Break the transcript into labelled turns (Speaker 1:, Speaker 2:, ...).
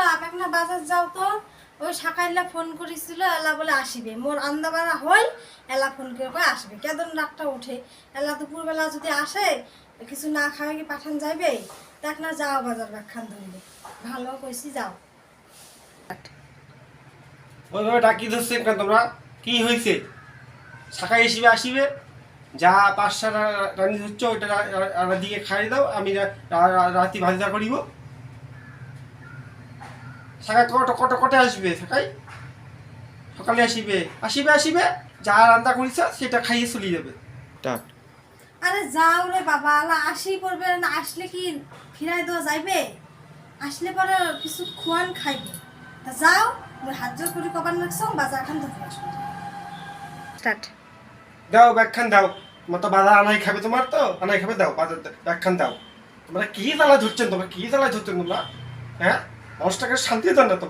Speaker 1: লাভ একটা বাজার যাও তো। ওই সকালে ফোন করেছিল, এলা বলে আসিবে। মোর আন্দাবাড়া হই এলা ফোন করে আসবে। কেদন রাতটা উঠে এলা দুপুরবেলা যদি আসে, কিছু না খাওয়া কি পাঠান যাইবে? দেখ না যাও বাজার ব্যাখ্যান ধরবে। ভালো কইছি, যাও।
Speaker 2: ডাকি ধরছে তোমরা? কি হয়েছে শাখায় আসিবে আসিবে? যা পাঁচটা রান্নি হচ্ছে ওইটা দিকে খাই দাও, আমি রাতি ভাজা করিব। শাখায় কট কট কটে আসবে শাখায় সকালে আসিবে। আসিবে আসিবে যা রান্না করিস সেটা খাইয়ে চলে যাবে। টাট।
Speaker 1: আরে যাও রে বাবা আলা আসি পড়বে না আসলে কি ফিরাই দেওয়া যাইবে? আসলে পরে কিছু খোয়ান খাইবে। তা যাও ওই হাত জোর করে কবার নাকছ বাজার খান ধরে স্টার্ট
Speaker 2: দাও ব্যাখ্যান দাও। তোমার তো বাজার আনাই খাবে তোমার তো আনাই খাবে দাও বাজার দা- ব্যাখ্যান দাও। তোমরা কি জ্বালা ধরছেন তোমরা কি জ্বালা ধরছেন তোমরা হ্যাঁ? মানুষটাকে শান্তি দেন না। তোমরা